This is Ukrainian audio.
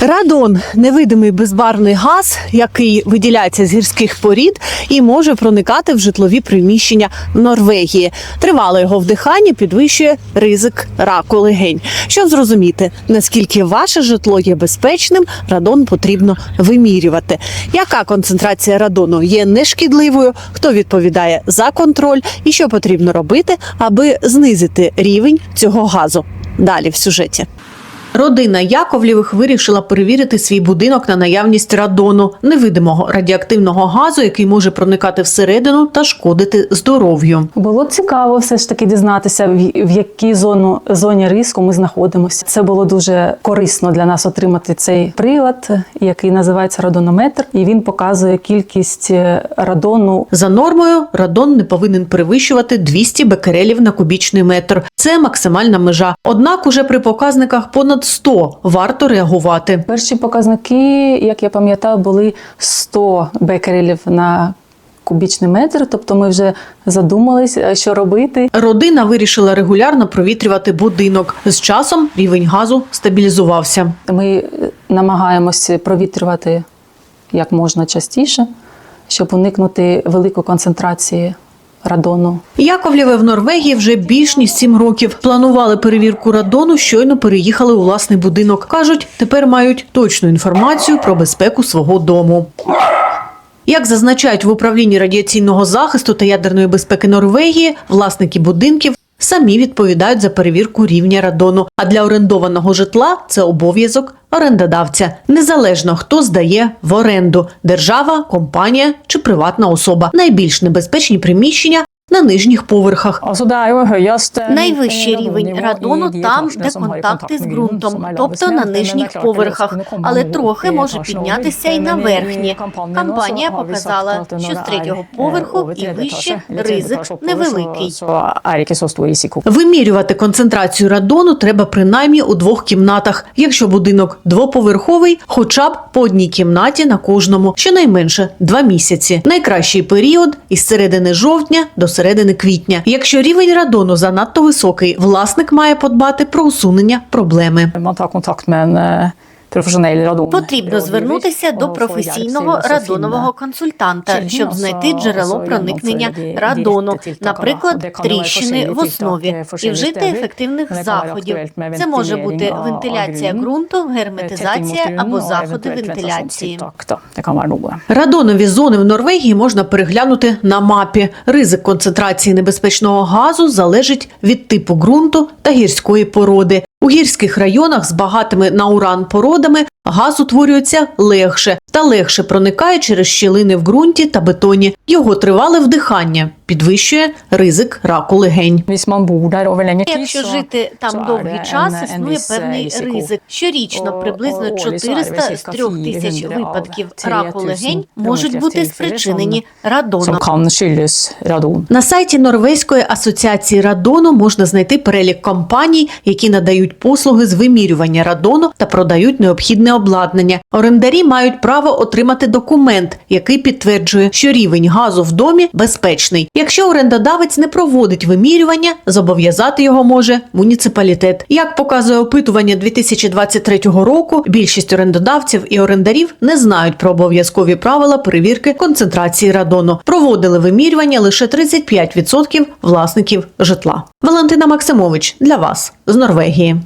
Радон невидимий безбарвний газ, який виділяється з гірських порід і може проникати в житлові приміщення Норвегії. Тривале його вдихання підвищує ризик раку легень. Щоб зрозуміти, наскільки ваше житло є безпечним, радон потрібно вимірювати. Яка концентрація радону є нешкідливою? Хто відповідає за контроль і що потрібно робити, аби знизити рівень цього газу? Далі в сюжеті. Родина Яковлєвих вирішила перевірити свій будинок на наявність радону, невидимого радіоактивного газу, який може проникати всередину та шкодити здоров'ю. Було цікаво все ж таки дізнатися, в якій зону зоні риску ми знаходимося. Це було дуже корисно для нас отримати цей прилад, який називається радонометр, і він показує кількість е, радону. За нормою, радон не повинен перевищувати 200 бекерелів на кубічний метр. Це максимальна межа. Однак, уже при показниках понад 100 варто реагувати. Перші показники, як я пам'ятаю, були 100 бекерелів на кубічний метр. Тобто ми вже задумались, е, що робити. Родина вирішила регулярно провітрювати будинок. З часом рівень газу стабілізувався. Ми намагаємося провітрювати як можна частіше, щоб уникнути великої концентрації радону. Яковлєве в Норвегії вже більш ніж сім років. Планували перевірку радону, щойно переїхали у власний будинок. кажуть, тепер мають точну інформацію про безпеку свого дому. Як зазначають в управлінні радіаційного захисту та ядерної безпеки Норвегії, власники будинків самі відповідають за перевірку рівня радону. А для орендованого житла це обов'язок орендодавця, незалежно хто здає в оренду держава, компанія чи приватна особа. Найбільш небезпечні приміщення на нижніх поверхах. Найвищий рівень радону там, де контакти з ґрунтом, тобто на нижніх поверхах, але трохи може піднятися і на верхні. Кампанія показала, що з третього поверху і вище ризик невеликий. Вимірювати концентрацію радону треба принаймні у двох кімнатах. Якщо будинок двоповерховий, хоча б по одній кімнаті на кожному, щонайменше два місяці. Найкращий період із середини жовтня до середини квітня. Якщо рівень радону занадто високий, власник має подбати про усунення проблеми. Потрібно звернутися до професійного радонового консультанта, щоб знайти джерело проникнення радону, наприклад, тріщини в основі, і вжити ефективних заходів. Це може бути вентиляція ґрунту, герметизація або заходи вентиляції. Радонові зони в Норвегії можна переглянути на мапі. Ризик концентрації небезпечного газу залежить від типу ґрунту та гірської породи. У гірських районах з багатими на уран породами газ утворюється легше та легше проникає через щілини в ґрунті та бетоні. Його тривале вдихання підвищує ризик раку легень. Якщо жити там довгий час, існує певний ризик. Щорічно приблизно 400 з 3 тисяч випадків раку легень можуть бути спричинені радоном. На сайті Норвезької асоціації радону можна знайти перелік компаній, які надають послуги з вимірювання радону та продають необхідне обладнання. Орендарі мають право отримати документ, який підтверджує, що рівень газу в домі безпечний. Якщо орендодавець не проводить вимірювання, зобов'язати його може муніципалітет. Як показує опитування 2023 року, більшість орендодавців і орендарів не знають про обов'язкові правила перевірки концентрації радону. Проводили вимірювання лише 35% власників житла. Валентина Максимович для вас з Норвегії.